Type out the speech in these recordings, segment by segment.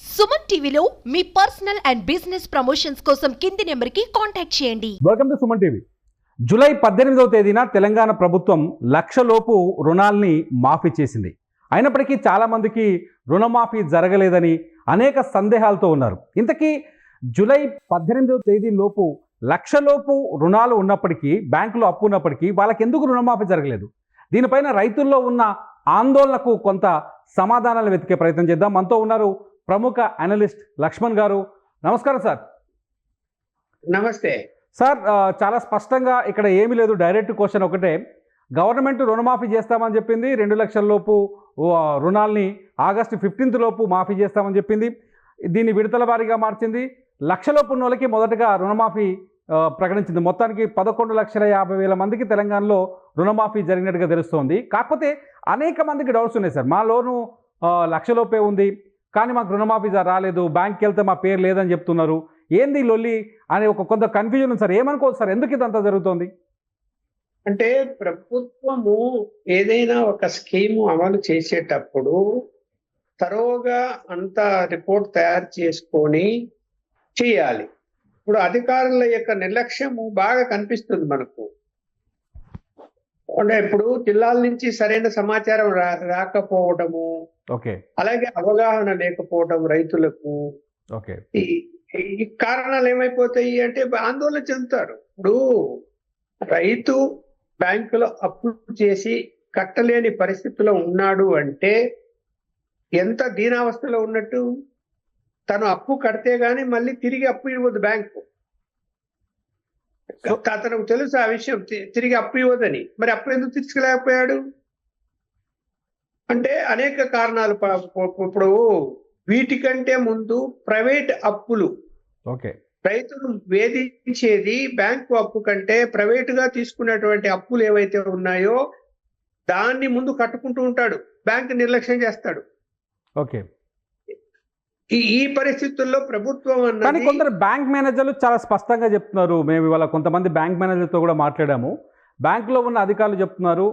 సుమన్ టీవీలో మీ personal and business promotions కోసం కింది నెంబర్కి కాంటాక్ట్ చేయండి. Welcome to Suman TV July పద్దెనిమిదవ తేదీన తెలంగాణ ప్రభుత్వం లక్షలోపు రుణాల్ని మాఫీ చేసింది. అయినప్పటికీ చాలామందికి రుణమాఫీ జరగలేదని అనేక సందేహాలతో ఉన్నారు. ఇంతకీ జూలై పద్దెనిమిదవ తేదీ లోపు లక్షలోపు రుణాలు ఉన్నప్పటికీ బ్యాంకులో అప్పు ఉన్నప్పటికీ వాళ్ళకి ఎందుకు రుణమాఫీ జరగలేదు? దీనిపైన రైతుల్లో ఉన్న ఆందోళనకు కొంత సమాధానాలు వెతికే ప్రయత్నం చేద్దాం. మనతో ఉన్నారు ప్రముఖ అనలిస్ట్ లక్ష్మణ్ గారు. నమస్కారం సార్. నమస్తే. సార్ చాలా స్పష్టంగా ఇక్కడ ఏమీ లేదు. డైరెక్ట్ క్వశ్చన్ ఒకటే. గవర్నమెంట్ రుణమాఫీ చేస్తామని చెప్పింది. రెండు లక్షల లోపు రుణాల్ని ఆగస్టు ఫిఫ్టీన్త్ లోపు మాఫీ చేస్తామని చెప్పింది. దీన్ని విడతల వారీగా మార్చింది. లక్షలోపు ఉన్న వాళ్ళకి మొదటగా రుణమాఫీ ప్రకటించింది. మొత్తానికి పదకొండు లక్షల యాభై వేల మందికి తెలంగాణలో రుణమాఫీ జరిగినట్టుగా తెలుస్తోంది. కాకపోతే అనేక మందికి డౌట్స్ ఉన్నాయి సార్. మా లోను లక్షలోపే ఉంది. కానీ మాకు రుణమాఫీ రాలేదు బ్యాంక్కి వెళ్తే మా పేరు లేదని చెప్తున్నారు. ఏంది లొల్లి అనే ఒక కొంత కన్ఫ్యూజన్ ఉంది సార్. ఏమనుకోవచ్చు సార్? ఎందుకు ఇదంతా జరుగుతుంది? అంటే ప్రభుత్వము ఏదైనా ఒక స్కీము అమలు చేసేటప్పుడు తరోగా అంత రిపోర్ట్ తయారు చేసుకొని చేయాలి. ఇప్పుడు అధికారుల యొక్క నిర్లక్ష్యము బాగా కనిపిస్తుంది మనకు. అంటే ఇప్పుడు జిల్లాల నుంచి సరైన సమాచారం రా రాకపోవడము ఓకే. అలాగే అవగాహన లేకపోవడం రైతులకు. ఓకే. ఈ కారణాలు ఏమైపోతాయి అంటే ఆందోళన చెందుతారు. ఇప్పుడు రైతు బ్యాంకులో అప్పు చేసి కట్టలేని పరిస్థితిలో ఉన్నాడు అంటే ఎంత దీనావస్థలో ఉన్నట్టు తను అప్పు కడితే గాని మళ్ళీ తిరిగి అప్పు ఇవ్వదు బ్యాంకు. అతనికి తెలుసు ఆ విషయం. తిరిగి అప్పు ఇవ్వదని. మరి అప్పు ఎందుకు తీర్చుకోలేకపోయాడు అంటే అనేక కారణాలు ఇప్పుడు వీటికంటే ముందు ప్రైవేట్ అప్పులు. ఓకే. రైతును వేధించేది బ్యాంకు అప్పు కంటే ప్రైవేట్గా తీసుకున్నటువంటి అప్పులు ఏవైతే ఉన్నాయో దాన్ని ముందు కట్టుకుంటూ ఉంటాడు. బ్యాంక్ నిర్లక్ష్యం చేస్తాడు. ఓకే. ఈ పరిస్థితుల్లో ప్రభుత్వం కానీ కొందరు బ్యాంక్ మేనేజర్లు చాలా స్పష్టంగా చెప్తున్నారు. మేము ఇవాళ కొంతమంది బ్యాంక్ మేనేజర్తో కూడా మాట్లాడాము. బ్యాంకులో ఉన్న అధికారులు చెప్తున్నారు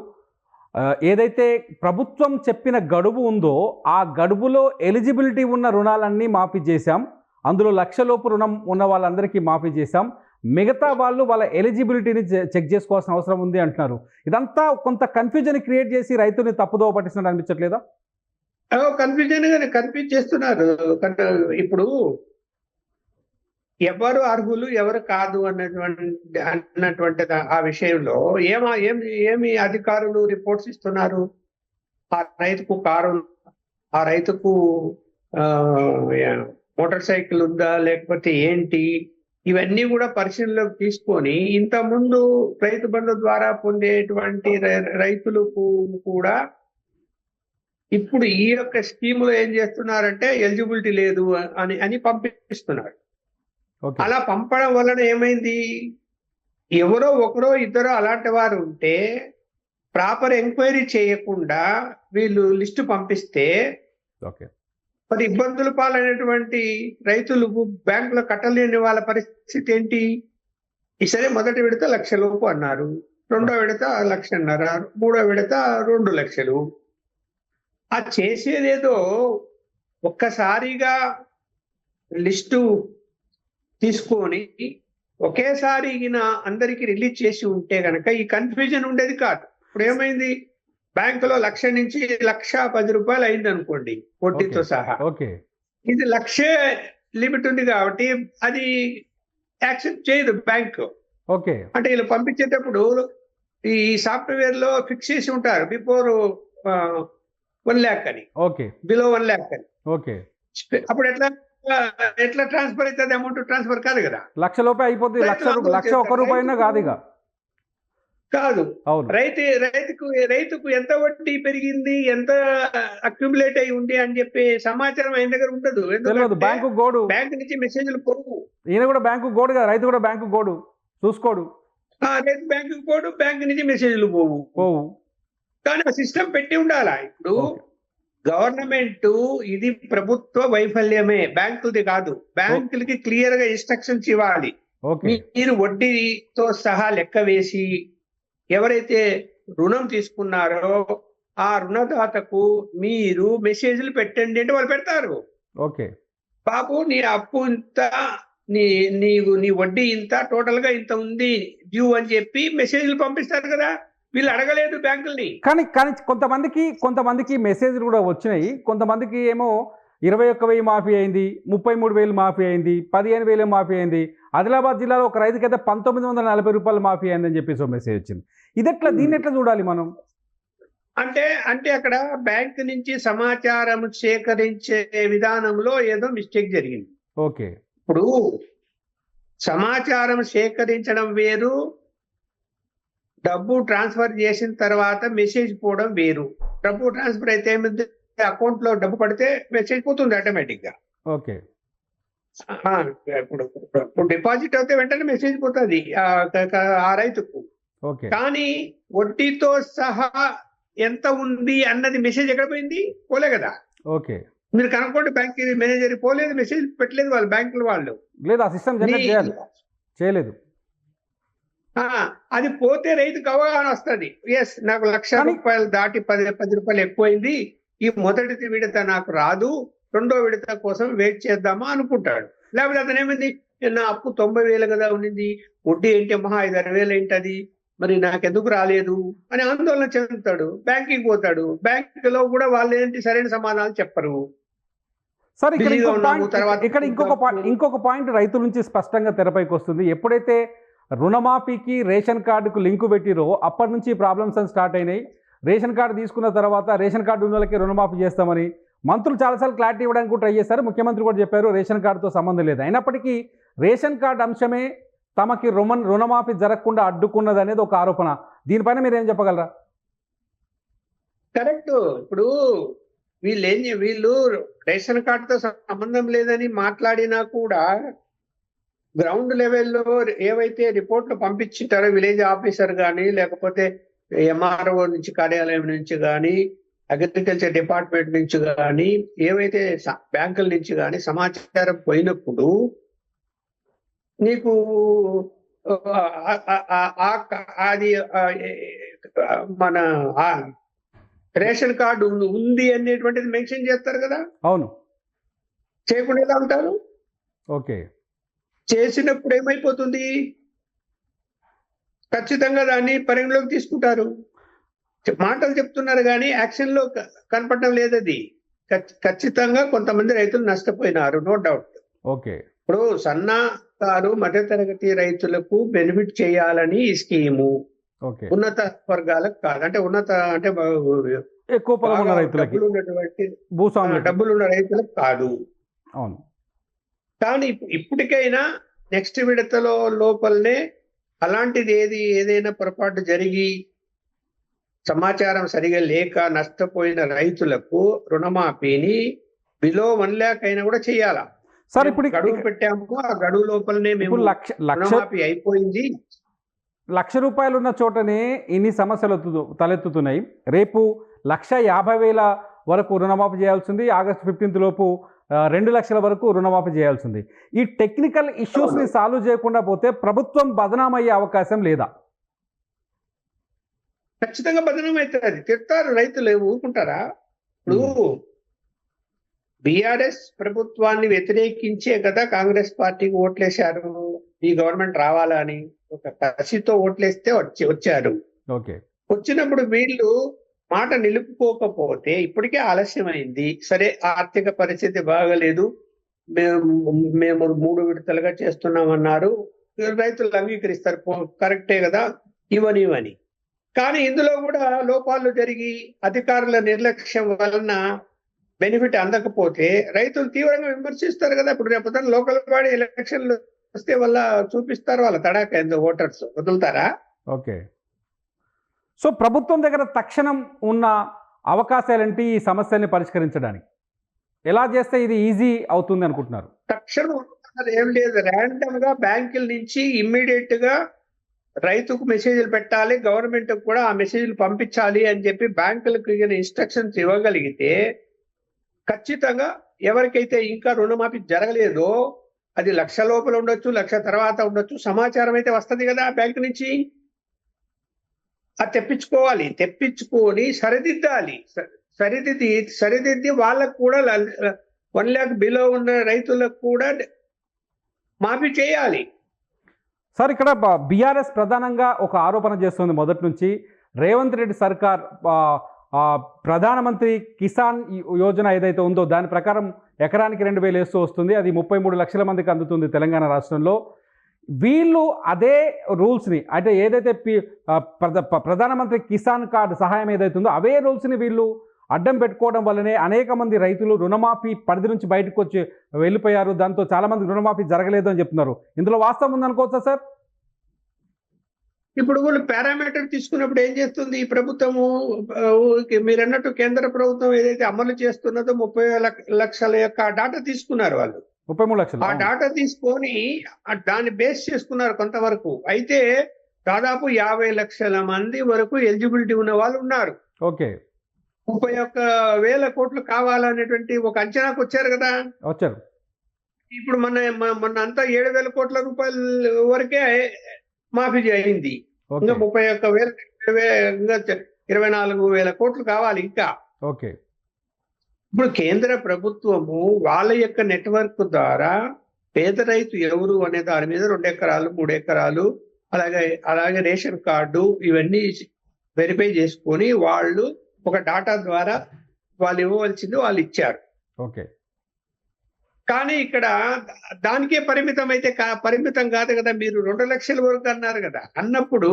ఏదైతే ప్రభుత్వం చెప్పిన గడువు ఉందో ఆ గడువులో ఎలిజిబిలిటీ ఉన్న రుణాలన్నీ మాఫీ చేశాం. అందులో లక్షలోపు రుణం ఉన్న వాళ్ళందరికీ మాఫీ చేశాం. మిగతా వాళ్ళు వాళ్ళ ఎలిజిబిలిటీని చెక్ చేసుకోవాల్సిన అవసరం ఉంది అంటున్నారు. ఇదంతా కొంత కన్ఫ్యూజన్ క్రియేట్ చేసి రైతుని తప్పుదోవ పట్టిస్తున్నట్టు అనిపించట్లేదా? కన్ఫ్యూజన్ గానే కన్ఫ్యూజ్ చేస్తున్నారు. ఇప్పుడు ఎవరు అర్హులు ఎవరు కాదు అన్నటువంటి అన్నటువంటి ఆ విషయంలో ఏమా ఏమి ఏమి అధికారులు రిపోర్ట్స్ ఇస్తున్నారు? ఆ రైతుకు కారు ఆ రైతుకు మోటార్ సైకిల్ ఉందా? లేకపోతే ఏంటి? ఇవన్నీ కూడా పరిశీలనలోకి తీసుకొని ఇంత ముందు రైతు బంధు ద్వారా పొందేటువంటి రై- రైతులకు కూడా ఇప్పుడు ఈ యొక్క స్కీములో ఏం చేస్తున్నారంటే ఎలిజిబిలిటీ లేదు అని అని పంపిస్తున్నారు. అలా పంపడం వలన ఏమైంది? ఎవరో ఒకరో ఇద్దరో అలాంటి వారు ఉంటే ప్రాపర్ ఎంక్వైరీ చేయకుండా వీళ్ళు లిస్టు పంపిస్తే ఓకే. మరి ఇబ్బందులు పాలైనటువంటి రైతులు బ్యాంకులో కట్టలేని వాళ్ళ పరిస్థితి ఏంటి? ఈసారి మొదటి విడత లక్ష లోపు అన్నారు. రెండో విడత లక్షన్నర మూడో విడత రెండు లక్షలు. ఆ చేసేదేదో ఒక్కసారిగా లిస్టు తీసుకొని ఒకేసారి ఈయన అందరికి రిలీజ్ చేసి ఉంటే గనక ఈ కన్ఫ్యూజన్ ఉండేది కాదు. ఇప్పుడు ఏమైంది? బ్యాంకులో లక్ష నుంచి లక్ష పది రూపాయలు అయింది అనుకోండి వడ్డీతో. సహా. ఓకే. ఇది లక్షే లిమిట్ ఉంది కాబట్టి అది యాక్సెప్ట్ చేయదు బ్యాంక్. ఓకే. అంటే వీళ్ళు పంపించేటప్పుడు ఈ సాఫ్ట్వేర్లో ఫిక్స్ చేసి ఉంటారు. బిఫోర్ వన్ ల్యాక్ అని. ఓకే. బిలో వన్ ల్యాక్ అని. ఓకే. అప్పుడు ఎట్లా ఎట్లా ట్రాన్స్ఫర్ అవుతుంది అమౌంట్? ట్రాన్స్ఫర్ కాదు కదా. లక్ష లోపే అయిపోతుంది లక్ష లక్ష ఒక్క రూపాయినా కాదు ఇక. కాదు. రైతు రైతుకు రైతుకు ఎంత వడ్డీ పెరిగింది ఎంత అక్యుములేట్ అయి ఉంది అని చెప్పి సమాచారం ఆయన దగ్గర ఉండదు. తెలియదు బ్యాంకు గోడు. బ్యాంక్ నుంచి మెసేజ్లు పోవు. ఈయన కూడా బ్యాంకు గోడు కదా రైతు కూడా బ్యాంకు గోడు. చూసుకోడు. ఆ రైతు బ్యాంకు పోడు బ్యాంక్ నుంచి మెసేజ్లు పోవు. పోవు. కానీ ఆ సిస్టమ్ పెట్టి ఉండాలా? ఇప్పుడు. గవర్నమెంట్ ఇది ప్రభుత్వ వైఫల్యమే. బ్యాంకులది కాదు. బ్యాంకులకి క్లియర్గా ఇన్స్ట్రక్షన్స్ ఇవ్వాలి. మీరు వడ్డీతో సహా లెక్క వేసి ఎవరైతే రుణం తీసుకున్నారో ఆ రుణదాతకు మీరు మెసేజ్లు పెట్టండి అంటే వాళ్ళు పెడతారు. ఓకే బాబు నీ అప్పు ఇంత నీ నీవు నీ వడ్డీ ఇంత టోటల్గా ఇంత ఉంది డ్యూ అని చెప్పి మెసేజ్లు పంపిస్తారు కదా. వీళ్ళు అడగలేదు బ్యాంకుల్ని. కానీ కానీ కొంతమందికి కొంతమందికి మెసేజ్లు కూడా వచ్చినాయి. కొంతమందికి ఏమో ఇరవై ఒక్క వెయ్యి మాఫీ అయింది ముప్పై మూడు వేలు మాఫీ అయింది పదిహేను వేలు మాఫీ అయింది. ఆదిలాబాద్ జిల్లాలో ఒక రైతుకి అయితే పంతొమ్మిది వందల నలభై రూపాయలు మాఫీ అయిందని చెప్పేసి ఒక మెసేజ్ వచ్చింది. ఇది ఎట్లా దీన్ని ఎట్లా చూడాలి మనం? అంటే అంటే అక్కడ బ్యాంక్ నుంచి సమాచారం సేకరించే విధానంలో ఏదో మిస్టేక్ జరిగింది. ఓకే. ఇప్పుడు సమాచారం సేకరించడం వేరు డబ్బు ట్రాన్స్ఫర్ చేసిన తర్వాత మెసేజ్ పోవడం వేరు. డబ్బు ట్రాన్స్ఫర్ అయితే ఏమైంది? అకౌంట్లో డబ్బు పడితే మెసేజ్ పోతుంది ఆటోమేటిక్గా. ఓకే. ఇప్పుడు డిపాజిట్ అయితే వెంటనే మెసేజ్ పోతుంది ఆ రైతుకు. కానీ వడ్డీతో సహా ఎంత ఉంది అన్నది మెసేజ్ ఎక్కడ పోయింది? పోలే కదా. ఓకే. మీరు కనుక్కోండి బ్యాంక్ మేనేజర్ పోలేదు మెసేజ్ పెట్టలేదు వాళ్ళు బ్యాంకుల వాళ్ళు. లేదు ఆ సిస్టమ్ చేయలేదు. అది పోతే రైతుకు అవగాహన వస్తుంది. ఎస్ నాకు లక్ష రూపాయలు దాటి పది పది రూపాయలు ఎక్కువైంది. ఈ మొదటి విడత నాకు రాదు. రెండో విడత కోసం వెయిట్ చేద్దామా అనుకుంటాడు. లేకపోతే అతను ఏమైంది? నా అప్పు తొంభై వేలు కదా ఉండింది వడ్డీ ఏంటి? మహా ఐదు అరవై వేలు ఏంటది? మరి నాకెందుకు రాలేదు? అని ఆందోళన చెందుతాడు. బ్యాంకింగ్ పోతాడు. బ్యాంక్లో కూడా వాళ్ళు ఏంటి? సరైన సమాధానాలు చెప్పరు. సార్ ఇక్కడ ఇంకొక పాయింట్ తర్వాత ఇక్కడ ఇంకొక పాయింట్ ఇంకొక పాయింట్ రైతుల నుంచి స్పష్టంగా తెరపైకి వస్తుంది. ఎప్పుడైతే రుణమాఫీకి రేషన్ కార్డుకు లింకు పెట్టిరో అప్పటి నుంచి ప్రాబ్లమ్స్ అని స్టార్ట్ అయినాయి. రేషన్ కార్డు తీసుకున్న తర్వాత రేషన్ కార్డు ఉన్న వాళ్ళకి రుణమాఫీ చేస్తామని మంత్రులు చాలాసార్లు క్లారిటీ ఇవ్వడానికి కూడా ట్రై చేశారు. ముఖ్యమంత్రి కూడా చెప్పారు రేషన్ కార్డుతో సంబంధం లేదు. అయినప్పటికీ రేషన్ కార్డు అంశమే తమకి రుణ రుణమాఫీ జరగకుండా అడ్డుకున్నది అనేది ఒక ఆరోపణ. దీనిపైన మీరు ఏం చెప్పగలరా? కరెక్ట్. ఇప్పుడు వీళ్ళు ఏం వీళ్ళు రేషన్ కార్డుతో సంబంధం లేదని మాట్లాడినా కూడా గ్రౌండ్ లెవెల్లో ఏవైతే రిపోర్ట్లు పంపించింటారో విలేజ్ ఆఫీసర్ కానీ లేకపోతే ఎంఆర్ఓ నుంచి కార్యాలయం నుంచి కానీ అగ్రికల్చర్ డిపార్ట్మెంట్ నుంచి కానీ ఏవైతే బ్యాంకుల నుంచి కానీ సమాచారం పోయినప్పుడు నీకు అది మన రేషన్ కార్డు ఉంది- ఉంది అనేటువంటిది మెన్షన్ చేస్తారు కదా? అవును. చేయకుండా ఎలా ఉంటారు? ఓకే. చేసినప్పుడు ఏమైపోతుంది? ఖచ్చితంగా దాన్ని పరిగణలోకి తీసుకుంటారు. మాటలు చెప్తున్నారు కానీ యాక్షన్లో క- కనపడడం లేదు అది ఖచ్- ఖచ్చితంగా కొంతమంది రైతులు నష్టపోయినారు నో డౌట్. ఓకే. ఇప్పుడు సన్నకారు మధ్యతరగతి రైతులకు బెనిఫిట్ చేయాలని ఈ స్కీము. ఉన్నత వర్గాలకు కాదు. అంటే ఉన్నత అంటే ఎక్కువ డబ్బులు ఉన్నటువంటి డబ్బులు ఉన్న రైతులకు కాదు. అవును. కానీ ఇప్- ఇప్పటికైనా నెక్స్ట్ విడతలో లోపలనే అలాంటిది ఏది ఏదైనా పొరపాటు జరిగి సమాచారం సరిగా లేక నష్టపోయిన రైతులకు రుణమాఫీని బిలో వన్ ల్యాక్ అయినా కూడా చేయాలా? సార్ ఇప్పుడు గడువు పెట్టాము ఆ గడువు లోపలనే మేము లక్ష రుణమాఫీ అయిపోయింది. లక్ష రూపాయలు ఉన్న చోటనే ఇన్ని సమస్యలు తలెత్తుతున్నాయి. రేపు లక్ష యాభై వేల వరకు రుణమాఫీ చేయాల్సింది ఆగస్టు ఫిఫ్టీన్త్ లోపు రెండు లక్షల వరకు రుణమాఫీ చేయాల్సింది. ఈ టెక్నికల్ ఇష్యూస్ని సాల్వ్ చేయకుండా పోతే ప్రభుత్వం బదనామయ్యే అవకాశం లేదా? ఖచ్చితంగా బదనం అవుతుంది తిడతారు రైతులు ఊరుకుంటారా? ఇప్పుడు బిఆర్ఎస్ ప్రభుత్వాన్ని వ్యతిరేకించే కదా కాంగ్రెస్ పార్టీకి ఓట్లేశారు. ఈ గవర్నమెంట్ రావాలని ఒక కసితో ఓట్లేస్తే వచ్చి వచ్చారు. ఓకే. వచ్చినప్పుడు వీళ్ళు మాట నిలుపుకోకపోతే ఇప్పటికే ఆలస్యమైంది. సరే ఆర్థిక పరిస్థితి బాగలేదు. మేము మేము మూడు విడతలుగా చేస్తున్నామన్నారు. రైతులు అంగీకరిస్తారు. కరెక్టే కదా? ఇవని ఇవని. కానీ ఇందులో కూడా లోపాలు జరిగి అధికారుల నిర్లక్ష్యం వలన బెనిఫిట్ అందకపోతే రైతులు తీవ్రంగా విమర్శిస్తారు కదా. ఇప్పుడు రేపు లోకల్ బాడీ ఎలక్షన్లు వస్తే వాళ్ళ చూపిస్తారు. వాళ్ళ తడాక ఎందు ఓటర్స్. వదులుతారా? ఓకే. సో ప్రభుత్వం దగ్గర తక్షణం ఉన్న అవకాశాలేంటి ఈ సమస్యల్ని పరిష్కరించడానికి? ఎలా చేస్తే ఇది ఈజీ అవుతుంది అనుకుంటున్నారు? తక్షణం ఏం లేదు. ర్యాండమ్గా బ్యాంకుల నుంచి ఇమ్మీడియట్గా రైతుకు మెసేజ్లు పెట్టాలి గవర్నమెంట్ కూడా ఆ మెసేజ్లు పంపించాలి అని చెప్పి బ్యాంకులకు ఇన్స్ట్రక్షన్స్ ఇవ్వగలిగితే ఖచ్చితంగా ఎవరికైతే ఇంకా రుణమాఫీ జరగలేదో అది లక్ష లోపల ఉండొచ్చు లక్ష తర్వాత ఉండొచ్చు సమాచారం అయితే వస్తుంది కదా బ్యాంక్ నుంచి. అది తెప్పించుకోవాలి. తెప్పించుకొని సరిదిద్దాలి. స- సరిదిద్ది సరిదిద్ది వాళ్ళకు కూడా ల- వన్ ల్యాక్ బిలో ఉన్న రైతులకు కూడా మాఫీ చేయాలి. సార్ ఇక్కడ బీఆర్ఎస్ ప్రధానంగా ఒక ఆరోపణ చేస్తుంది మొదటి నుంచి. రేవంత్ రెడ్డి సర్కార్ ప్రధానమంత్రి కిసాన్ యోజన ఏదైతే ఉందో దాని ప్రకారం ఎకరానికి రెండు వేలు వేస్తూ వస్తుంది. అది ముప్పై మూడు లక్షల మందికి అందుతుంది తెలంగాణ రాష్ట్రంలో. వీళ్ళు అదే రూల్స్ని అంటే ఏదైతే పి ప్రధానమంత్రి కిసాన్ కార్డు సహాయం ఏదైతే ఉందో అవే రూల్స్ని వీళ్ళు అడ్డం పెట్టుకోవడం వల్లనే అనేక మంది రైతులు రుణమాఫీ పరిధి నుంచి బయటకు వచ్చి వెళ్ళిపోయారు. దాంతో చాలామంది రుణమాఫీ జరగలేదు అని చెప్తున్నారు. ఇందులో వాస్తవం ఉందనుకోవచ్చా సార్? ఇప్పుడు వాళ్ళు పారామీటర్ తీసుకున్నప్పుడు ఏం చేస్తుంది? ఈ ప్రభుత్వము మీరు అన్నట్టు కేంద్ర ప్రభుత్వం ఏదైతే అమలు చేస్తున్నదో ముప్పై లక్ష- లక్షల యొక్క డాటా తీసుకున్నారు వాళ్ళు. ముప్పై మూడు లక్షలు. ఆ డాటా తీసుకొని దాన్ని బేస్ చేసుకున్నారు కొంతవరకు. అయితే దాదాపు యాభై లక్షల మంది వరకు ఎలిజిబిలిటీ ఉన్న వాళ్ళు ఉన్నారు. ఓకే. ముప్పై ఒక్క వేల కోట్లు కావాలనేటువంటి ఒక అంచనాకు వచ్చారు కదా? వచ్చారు. ఇప్పుడు మన మొన్న అంతా ఏడు వేల కోట్ల రూపాయల వరకే మాఫీ అయింది. ఇంకా ముప్పై ఒక్క వేల ఇరవై నాలుగు వేల కోట్లు కావాలి ఇంకా. ఓకే. ఇప్పుడు కేంద్ర ప్రభుత్వము వాళ్ళ యొక్క నెట్వర్క్ ద్వారా పేద రైతు ఎవరు అనే దాని మీద రెండు ఎకరాలు మూడు ఎకరాలు అలాగే అలాగే రేషన్ కార్డు ఇవన్నీ వెరిఫై చేసుకొని వాళ్ళు ఒక డాటా ద్వారా వాళ్ళు ఇవ్వవలసింది వాళ్ళు ఇచ్చారు. ఓకే. కానీ ఇక్కడ దానికే పరిమితం అయితే పరిమితం కాదు కదా మీరు రెండు లక్షల వరకు అన్నారు కదా. అన్నప్పుడు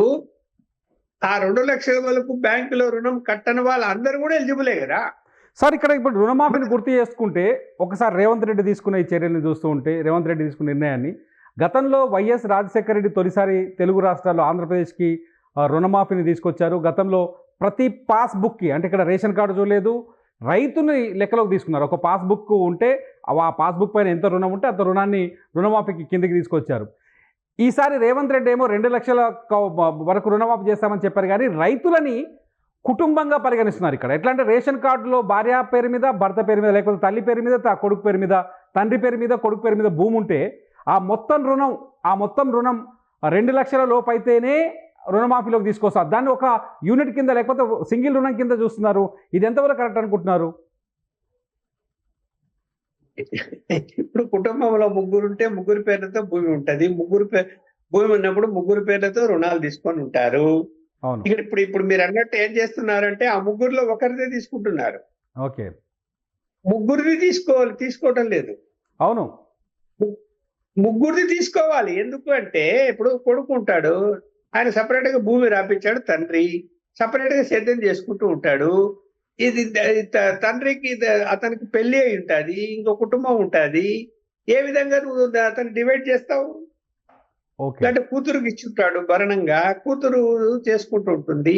ఆ రెండు లక్షల వరకు బ్యాంకులో రుణం కట్టని వాళ్ళు అందరూ కూడా ఎలిజిబులే కదా. సార్ ఇక్కడ ఇప్పుడు రుణమాఫీని గుర్తు చేసుకుంటే ఒకసారి రేవంత్ రెడ్డి తీసుకున్న ఈ చర్యలను చూస్తూ ఉంటే రేవంత్ రెడ్డి తీసుకున్న నిర్ణయాన్ని గతంలో వైఎస్ రాజశేఖర రెడ్డి తొలిసారి తెలుగు రాష్ట్రాల్లో ఆంధ్రప్రదేశ్కి రుణమాఫీని తీసుకొచ్చారు. గతంలో ప్రతి పాస్బుక్కి అంటే ఇక్కడ రేషన్ కార్డు చూడలేదు రైతుని లెక్కలోకి తీసుకున్నారు. ఒక పాస్బుక్ ఉంటే ఆ పాస్బుక్ పైన ఎంత రుణం ఉంటే అంత రుణాన్ని రుణమాఫీకి కిందకి తీసుకొచ్చారు. ఈసారి రేవంత్ రెడ్డి ఏమో రెండు లక్షల వరకు రుణమాఫీ చేస్తామని చెప్పారు కానీ రైతులని కుటుంబంగా పరిగణిస్తున్నారు ఇక్కడ. ఎట్లా అంటే రేషన్ కార్డులో భార్య పేరు మీద భర్త పేరు మీద లేకపోతే తల్లి పేరు మీద కొడుకు పేరు మీద తండ్రి పేరు మీద కొడుకు పేరు మీద భూమి ఉంటే ఆ మొత్తం రుణం ఆ మొత్తం రుణం రెండు లక్షల లోపు అయితేనే రుణమాఫీలోకి తీసుకొస్తారు దాన్ని ఒక యూనిట్ కింద లేకపోతే సింగిల్ రుణం కింద చూస్తున్నారు. ఇది ఎంతవరకు కరెక్ట్ అనుకుంటున్నారు? ఇప్పుడు కుటుంబంలో ముగ్గురు ఉంటే ముగ్గురు పేర్లతో భూమి ఉంటుంది. ముగ్గురు పే- భూమి ఉన్నప్పుడు ముగ్గురు పేర్లతో రుణాలు తీసుకొని ఉంటారు. ఇక్కడ ఇప్పుడు ఇప్పుడు మీరు అన్నట్టు ఏం చేస్తున్నారంటే ఆ ముగ్గురులో ఒకరిదే తీసుకుంటున్నారు. ఓకే. ముగ్గురిది తీసుకోవాలి తీసుకోవటం లేదు. అవును. ముగ్గురిది తీసుకోవాలి. ఎందుకు అంటే ఇప్పుడు కొడుకు ఉంటాడు ఆయన సపరేట్గా భూమి రాపించాడు తండ్రి సపరేట్గా సిద్ధం చేసుకుంటూ ఉంటాడు. ఇది తండ్రికి అతనికి పెళ్ళి అయి ఉంటది ఇంకో కుటుంబం ఉంటది. ఏ విధంగా నువ్వు అతన్ని డివైడ్ చేస్తావు? అంటే కూతురుకి ఇచ్చుంటాడు భరణంగా కూతురు చేసుకుంటూ ఉంటుంది.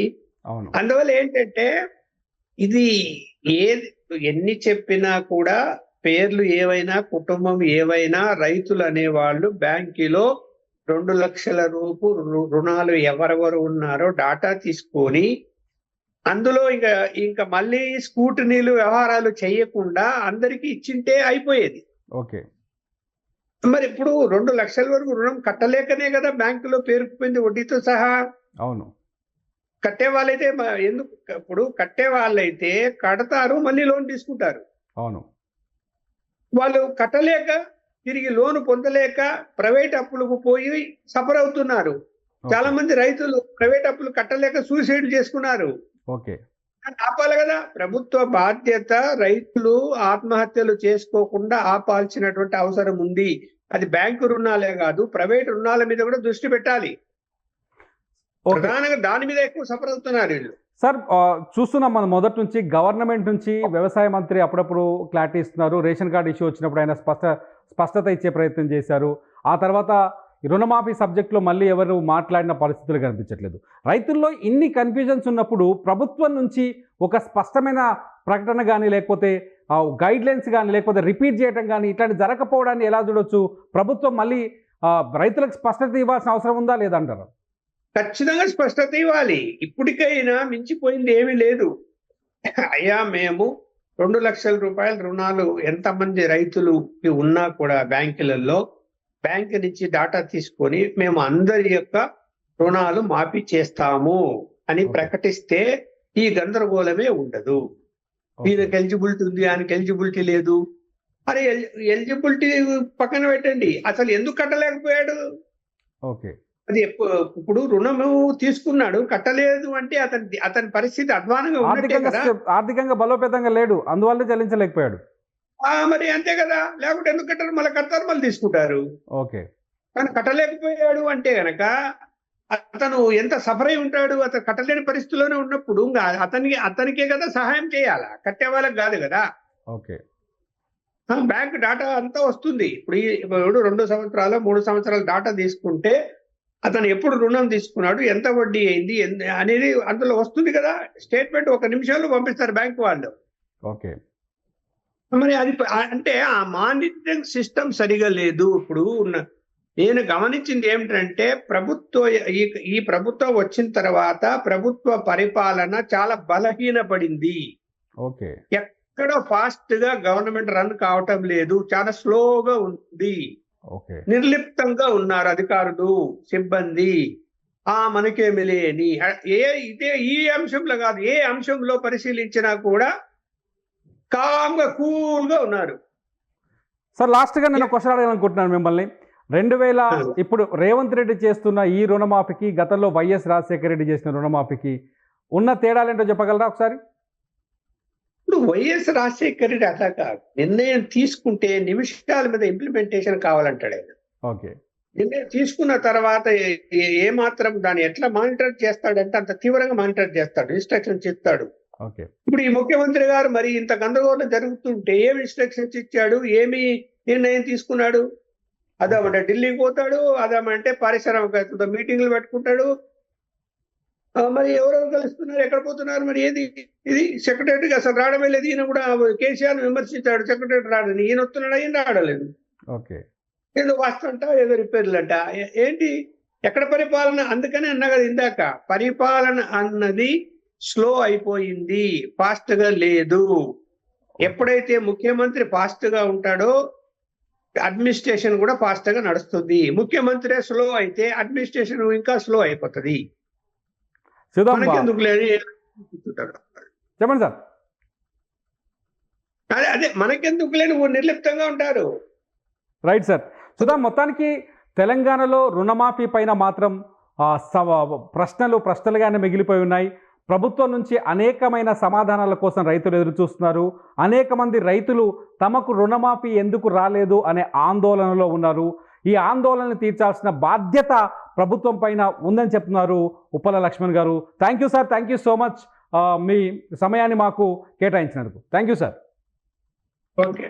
అందువల్ల ఏంటంటే ఇది ఏది ఎన్ని చెప్పినా కూడా పేర్లు ఏవైనా కుటుంబం ఏవైనా రైతులు అనేవాళ్ళు బ్యాంకులో రెండు లక్షల రూపు రుణాలు ఎవరెవరు ఉన్నారో డాటా తీసుకొని అందులో ఇంకా ఇంకా మళ్ళీ స్కూటనీలు వ్యవహారాలు చేయకుండా అందరికీ ఇచ్చింటే అయిపోయేది. ఓకే. మరి ఇప్పుడు రెండు లక్షల వరకు రుణం కట్టలేకనే కదా బ్యాంకులో పేరుకుపోయింది వడ్డీతో సహా. అవును. కట్టే వాళ్ళైతే ఎందుకు? ఇప్పుడు కట్టే వాళ్ళైతే కడతారు మళ్ళీ లోన్ తీసుకుంటారు. అవును. వాళ్ళు కట్టలేక తిరిగి లోన్ పొందలేక ప్రైవేట్ అప్పులకు పోయి సఫర్ అవుతున్నారు. చాలా మంది రైతులు ప్రైవేట్ అప్పులు కట్టలేక సూసైడ్ చేసుకున్నారు. ఓకే. ఆపాలి కదా. ప్రభుత్వ బాధ్యత రైతులు ఆత్మహత్యలు చేసుకోకుండా ఆపాల్సినటువంటి అవసరం ఉంది. అది బ్యాంకు రుణాలే కాదు ప్రైవేట్ రుణాల మీద కూడా దృష్టి పెట్టాలి. ప్రధానంగా దాని మీద ఎక్కువ సఫర్ అవుతున్నారు వీళ్ళు. సార్ చూస్తున్నాం మనం మొదటి నుంచి గవర్నమెంట్ నుంచి వ్యవసాయ మంత్రి అప్పుడప్పుడు క్లారిటీ ఇస్తున్నారు. రేషన్ కార్డు ఇష్యూ వచ్చినప్పుడు ఆయన స్పష్ట స్పష్టత ఇచ్చే ప్రయత్నం చేశారు. ఆ తర్వాత రుణమాఫీ సబ్జెక్టులో మళ్ళీ ఎవరు మాట్లాడిన పరిస్థితులు కనిపించట్లేదు. రైతుల్లో ఇన్ని కన్ఫ్యూజన్స్ ఉన్నప్పుడు ప్రభుత్వం నుంచి ఒక స్పష్టమైన ప్రకటన కానీ లేకపోతే గైడ్ లైన్స్ కానీ లేకపోతే రిపీట్ చేయడం కానీ ఇట్లాంటి జరగకపోవడాన్ని ఎలా చూడొచ్చు? ప్రభుత్వం మళ్ళీ రైతులకు స్పష్టత ఇవ్వాల్సిన అవసరం ఉందా లేదంటారు ఖచ్చితంగా స్పష్టత ఇవ్వాలి. ఇప్పటికైనా మించిపోయింది ఏమీ లేదు. అయ్యా మేము రెండు లక్షల రూపాయల రుణాలు ఎంతమంది రైతులు ఉన్నా కూడా బ్యాంకులలో బ్యాంకు నుంచి డాటా తీసుకొని మేము అందరి యొక్క రుణాలు మాఫీ చేస్తాము అని. ప్రకటిస్తే ఈ గందరగోళమే ఉండదు. ఈయనకి ఎలిజిబిలిటీ ఉంది ఆయనకి ఎలిజిబిలిటీ లేదు. అరే ఎలిజిబిలిటీ పక్కన పెట్టండి. అసలు ఎందుకు కట్టలేకపోయాడు? ఓకే. అది ఇప్పుడు రుణము తీసుకున్నాడు కట్టలేదు అంటే అతని అతని పరిస్థితి అధ్వానంగా ఆర్థికంగా బలోపేతంగా లేడు అందువల్లే చెల్లించలేకపోయాడు. మరి అంతే కదా. లేకుంటే ఎందుకు కట్టారు? మళ్ళీ కడతారు మళ్ళీ తీసుకుంటారు. ఓకే. కానీ కట్టలేకపోయాడు అంటే గనక అతను ఎంత సఫర్ అయి ఉంటాడు? అతను కట్టలేని పరిస్థితిలోనే ఉన్నప్పుడు అతనికి అతనికే కదా సహాయం చేయాలా? కట్టే వాళ్ళకి కాదు కదా. ఓకే. బ్యాంక్ డాటా అంతా వస్తుంది. ఇప్పుడు ఈ- ఇప్పుడు రెండు సంవత్సరాలు మూడు సంవత్సరాల డాటా తీసుకుంటే అతను ఎప్పుడు రుణం తీసుకున్నాడు? ఎంత వడ్డీ అయింది? అనేది అందులో వస్తుంది కదా. స్టేట్మెంట్ ఒక నిమిషంలో పంపిస్తారు బ్యాంక్ వాళ్ళు. ఓకే. మరి అది అంటే ఆ మానిటరింగ్ సిస్టమ్ సరిగా లేదు. ఇప్పుడు ఉన్న నేను గమనించింది ఏమిటంటే ప్రభుత్వ ఈ ఈ ప్రభుత్వం వచ్చిన తర్వాత ప్రభుత్వ పరిపాలన చాలా బలహీనపడింది. ఓకే. ఎక్కడ ఫాస్ట్గా గవర్నమెంట్ రన్ కావటం లేదు. చాలా స్లోగా ఉంది. నిర్లిప్తంగా ఉన్నారు అధికారులు సిబ్బంది. ఆ మనకేమి లేని ఏ ఇదే ఈ అంశంలో కాదు. ఏ అంశంలో పరిశీలించినా కూడా కామ్గా కూల్గా ఉన్నారు సార్ లాస్ట్గా నేను క్వశ్చన్ అడగాలనుకుంటున్నాను మిమ్మల్ని. రెండు వేల ఇప్పుడు రేవంత్ రెడ్డి చేస్తున్న ఈ రుణమాఫీకి గతంలో వైఎస్ రాజశేఖర రెడ్డి చేసిన రుణమాఫీకి ఉన్న తేడాలేంటో చెప్పగలరా ఒకసారి? ఇప్పుడు వైఎస్ రాజశేఖర రెడ్డి అట్లా కాదు. నిర్ణయం తీసుకుంటే నిమిషాల మీద ఇంప్లిమెంటేషన్ కావాలంటాడు ఆయన. ఓకే. నిర్ణయం తీసుకున్న తర్వాత ఏ- మాత్రం దాన్ని ఎట్లా మానిటర్ చేస్తాడంటే అంత తీవ్రంగా మానిటర్ చేస్తాడు. ఇన్స్ట్రక్షన్స్ ఇస్తాడు. ఇప్పుడు ఈ ముఖ్యమంత్రి గారు మరి ఇంత గందరగోళం జరుగుతుంటే ఏమి ఇన్స్ట్రక్షన్స్ ఇచ్చాడు? ఏమి నిర్ణయం తీసుకున్నాడు? అదేమంటే ఢిల్లీకి పోతాడు అదేమంటే పారిశ్రామికవేత్తలతో మీటింగ్లు పెట్టుకుంటాడు. మరి ఎవరెవరు కలుస్తున్నారు? ఎక్కడ పోతున్నారు? మరి ఏది? ఇది సెక్రటరీకి అసలు రావడమే లేదు. ఈయన కూడా కేసీఆర్ విమర్శించాడు సెక్రటరీ రాడని. ఈయన వస్తున్నాడు? ఈయన రావడలేదు. ఓకే. ఏదో వాస్తంట ఏదో రిపేర్లు అంట ఏంటి? ఎక్కడ పరిపాలన? అందుకనే అన్నా కదా ఇందాక. పరిపాలన అన్నది స్లో అయిపోయింది ఫాస్ట్గా లేదు ఎప్పుడైతే ముఖ్యమంత్రి ఫాస్ట్గా ఉంటాడో అడ్మినిస్ట్రేషన్ కూడా ఫాస్ట్గా నడుస్తుంది. ముఖ్యమంత్రి స్లో అయితే అడ్మినిస్ట్రేషన్ ఇంకా స్లో అయిపోతుంది. లేదు. చెప్పండి సార్. అదే అదే మనకెందుకు లేని నిర్లిప్తంగా ఉంటారు. Right sir. సుధాం మొత్తానికి తెలంగాణలో రుణమాఫీ పైన మాత్రం ప్రశ్నలు ప్రశ్నలుగానే మిగిలిపోయి ఉన్నాయి. ప్రభుత్వం నుంచి అనేకమైన సమాధానాల కోసం రైతులు ఎదురుచూస్తున్నారు అనేక మంది రైతులు తమకు రుణమాఫీ ఎందుకు రాలేదు అనే ఆందోళనలో ఉన్నారు. ఈ ఆందోళనను తీర్చాల్సిన బాధ్యత ప్రభుత్వం పైన ఉందని చెప్తున్నారు ఉప్పల లక్ష్మణ్ గారు. Thank you sir thank you so much మీ సమయాన్ని మాకు కేటాయించినందుకు. Thank you sir okay